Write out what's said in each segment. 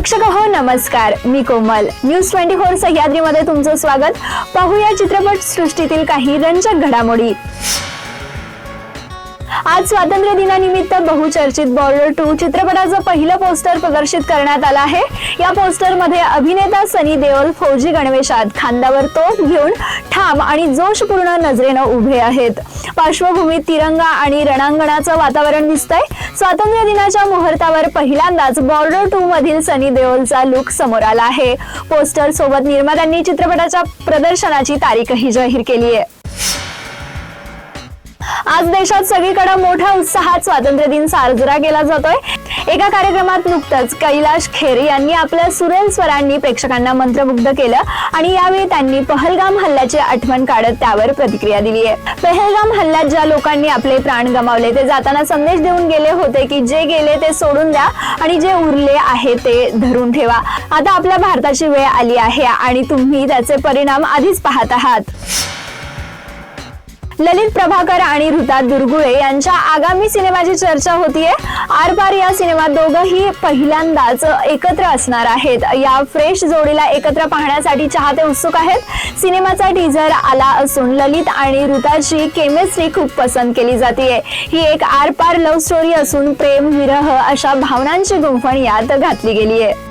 प्रेक्षक हो नमस्कार. मी कोमल. न्यूज ट्वेंटी फोर सह्याद्रीमध्ये तुमचं स्वागत. पाहूया चित्रपट सृष्टीतील काही रंजक घडामोडी. आज स्वातंत्र्य दिनानिमित्त बहुचर्चित बॉर्डर टू चित्रपटाचं पहिलं पोस्टर प्रदर्शित करण्यात आलं आहे. या पोस्टरमध्ये अभिनेता सनी देओल फौजी गणवेशात खांद्यावर तोफ घेऊन ठाम आणि जोशपूर्ण नजरेनं उभे आहेत. पार्श्वभूमीत तिरंगा आणि रणांगणाचं वातावरण दिसतंय. स्वातंत्र्य दिनाच्या मुहूर्तावर पहिल्यांदाच बॉर्डर टू मधील सनी देओलचा लुक समोर आला आहे. पोस्टर सोबत निर्मात्यांनी चित्रपटाच्या प्रदर्शनाची तारीखही जाहीर केली आहे. आज देशात सगळीकडे मोठ्या उत्साहात स्वातंत्र्य दिन साजरा केला जातोय. एका कार्यक्रमात नुकतंच कैलाश खेर यांनी आपल्या सुरेल स्वरांनी प्रेक्षकांना मंत्रमुग्ध केलं आणि यावेळी त्यांनी पहलगाम हल्ल्याची आठवण काढत त्यावर प्रतिक्रिया दिली आहे. पहलगाम हल्ल्यात ज्या लोकांनी आपले प्राण गमावले ते जाताना संदेश देऊन गेले होते की जे गेले ते सोडून द्या आणि जे उरले आहे ते धरून ठेवा. आता आपल्या भारताची वेळ आली आहे आणि तुम्ही त्याचे परिणाम आधीच पाहत आहात. ललित प्रभाकर आणि ऋता दुर्गुळे यांच्या आगामी सिनेमाची चर्चा होतीये. आर पार या सिनेमात दोघंही पहिल्यांदाच एकत्र असणार आहेत. या फ्रेश जोडीला एकत्र पाहण्यासाठी चाहते उत्सुक आहेत. सिनेमाचा टीझर आला असून ललित आणि ऋताची केमिस्ट्री खूप पसंत केली जाते ही एक आर पार लव्ह स्टोरी असून प्रेम विरह अशा भावनांची गुंफण यात घातली गेली आहे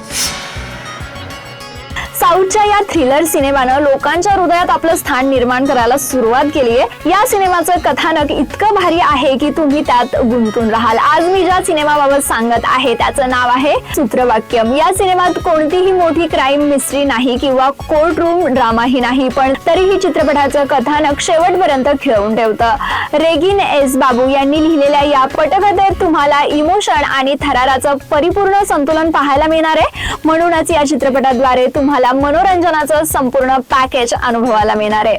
साऊथच्या या थ्रिलर सिनेमानं लोकांच्या हृदयात आपलं स्थान निर्माण करायला सुरुवात केली आहे. या सिनेमाचं कथानक इतकं भारी आहे की तुम्ही त्यात गुंतून राहाल. आज मी ज्या सिनेमाबाबत सांगत आहे त्याचं नाव आहे सूत्रवाक्यम. या सिनेमात कोणतीही मोठी क्राईम मिस्ट्री नाही किंवा कोर्ट रूम ड्रामाही नाही पण तरीही चित्रपटाचं कथानक शेवटपर्यंत खिळवून ठेवतं. रेगिन एस बाबू यांनी लिहिलेल्या या पटकथेत तुम्हाला इमोशन आणि थराराचं परिपूर्ण संतुलन पाहायला मिळणार आहे. म्हणूनच या चित्रपटाद्वारे तुम्हाला मनोरंजनाचं संपूर्ण पॅकेज अनुभवायला मिळणार आहे.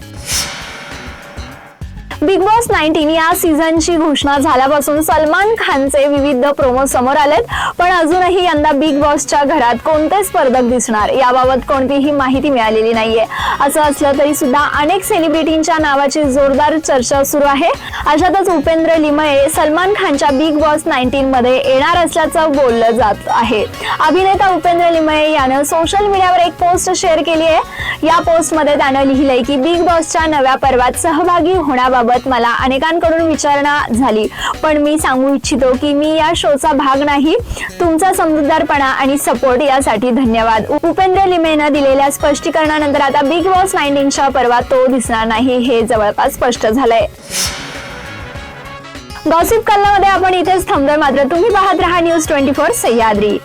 बिग बॉस नाईन्टीन या सीझनची घोषणा झाल्यापासून सलमान खानचे विविध प्रोमो समोर आलेत. पण अजूनही यंदा बिग बॉसच्या घरात कोणते स्पर्धक दिसणार? याबाबत कोणतीही माहिती मिळालेली नाहीये. असं असलं तरी सुद्धा अनेक सेलिब्रिटींच्या नावाची जोरदार चर्चा सुरू आहे. अशातच उपेंद्र लिमये सलमान खानच्या बिग बॉस नाईन्टीन मध्ये येणार असल्याचं बोललं जात आहे. अभिनेता उपेंद्र लिमये यानं सोशल मीडियावर एक पोस्ट शेअर केली आहे. या पोस्टमध्ये त्यानं लिहिलंय की बिग बॉसच्या नव्या पर्वात सहभागी होण्याबाबत मला अनेकांकडून विचारणा झाली. पण मी सांगू इच्छितो की मी या शोचा भाग नाही. तुमचा समजूतदारपणा आणि सपोर्ट यासाठी धन्यवाद. उपेंद्र लिमेनं दिलेल्या स्पष्टीकरणानंतर आता बिग बॉस नाईन्टीनच्या परवा तो दिसणार नाही हे जवळपास स्पष्ट झालंय. गॉसिप कल्लामध्ये आपण इथेच थांबतोय मात्र तुम्ही पाहत राहा न्यूज ट्वेंटी फोर सह्याद्री.